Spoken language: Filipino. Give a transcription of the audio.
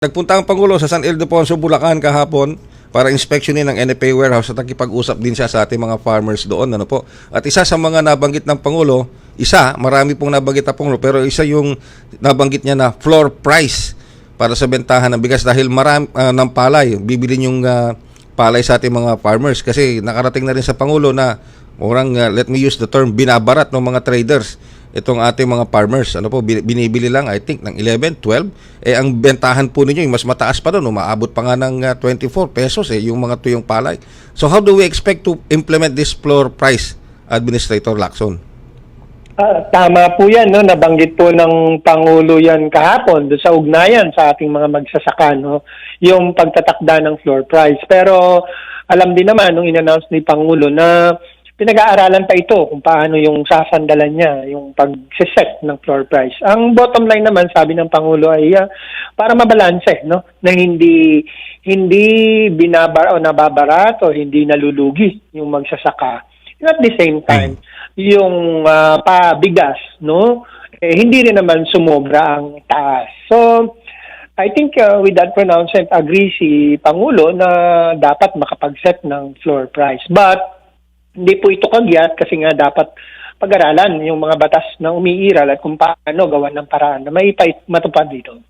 Nagpunta ang Pangulo sa San Ildefonso, Bulacan kahapon para inspeksyonin ng NFA warehouse at nakipag-usap din siya sa ating mga farmers doon. Ano po? At isa sa mga nabanggit ng Pangulo, isa, marami pong nabanggit ng Pangulo, pero isa yung nabanggit niya na floor price para sa bentahan ng bigas dahil marami ah, ng palay, bibili yung ah, palay sa ating mga farmers kasi nakarating na rin sa Pangulo na orang ah, let me use the term binabarat ng mga traders itong ating mga farmers. Ano po, bin- binibili lang I think ng 11, 12. Eh ang bentahan po ninyo yung mas mataas pa doon, umaabot pa nga ng ah, 24 pesos eh yung mga tuyong palay. So how do we expect to implement this floor price, Administrator Lacson? Ah, tama po yan, no? nabanggit po ng Pangulo yan kahapon sa ugnayan sa ating mga magsasaka, no? yung pagtatakda ng floor price. Pero alam din naman nung in-announce ni Pangulo na pinag-aaralan pa ito kung paano yung sasandalan niya, yung pag-set ng floor price. Ang bottom line naman, sabi ng Pangulo ay ah, para mabalanse, no? na hindi hindi binabar o nababarat o hindi nalulugi yung magsasaka. And at the same time, yung ah, pabigas, no? Eh, hindi rin naman sumobra ang taas. So, I think uh, with that pronouncement, agree si Pangulo na dapat makapag-set ng floor price. But, hindi po ito kagyat kasi nga dapat pag-aralan yung mga batas na umiiral at kung paano gawan ng paraan na may matupad dito.